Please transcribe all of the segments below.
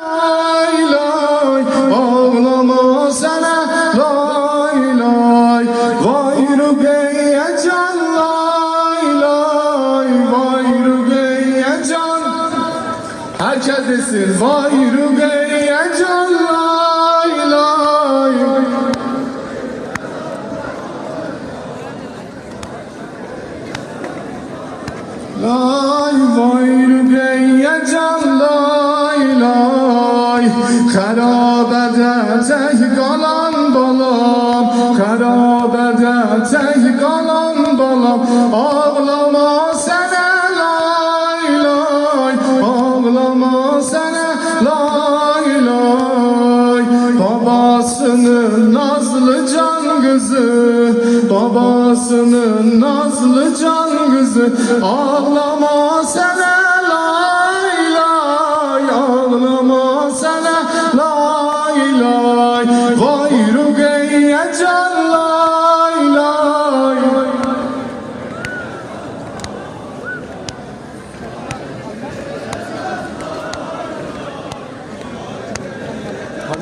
Lay lay sana lay lay. Vay Rukiye can lay. Lay Herkes desin Vay Rukiye can lay lay. Lay Harabede tek kalan balam Harabede tek kalan balam Ağlama sana lay lay Ağlama sana lay lay. Babasının nazlı can kızı Babasının nazlı can kızı Ağlama sana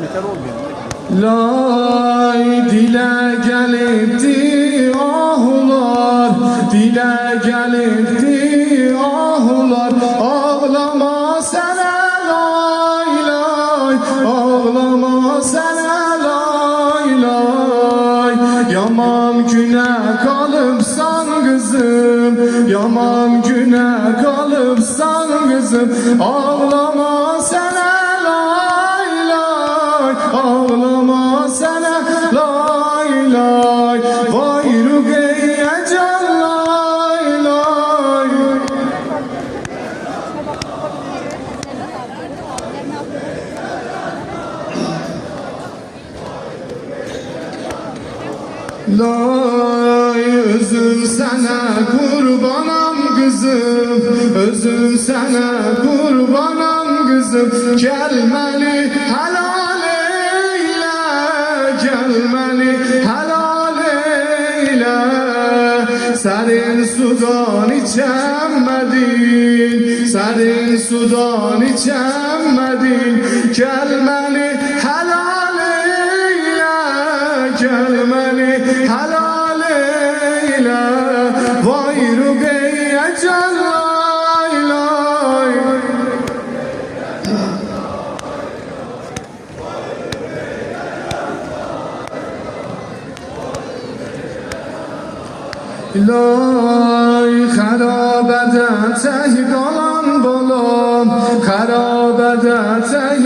Yeter olmuyor. Lay dile gelipti ahular Dile gelipti ahular Ağlama sana lay lay. Ağlama sana lay lay. Yaman güne kalıpsan kızım. Yaman güne kalıpsan kızım. Ağlama sana Lay özüm sana kurbanam kızım. Özüm sana kurbanam kızım. Gelmeli helal eyle Gelmeli helal eyle. Serin sudan içemedin Serin sudan içemedin. Gelmeli لای. خرابت ای گلان بلو خرابت ای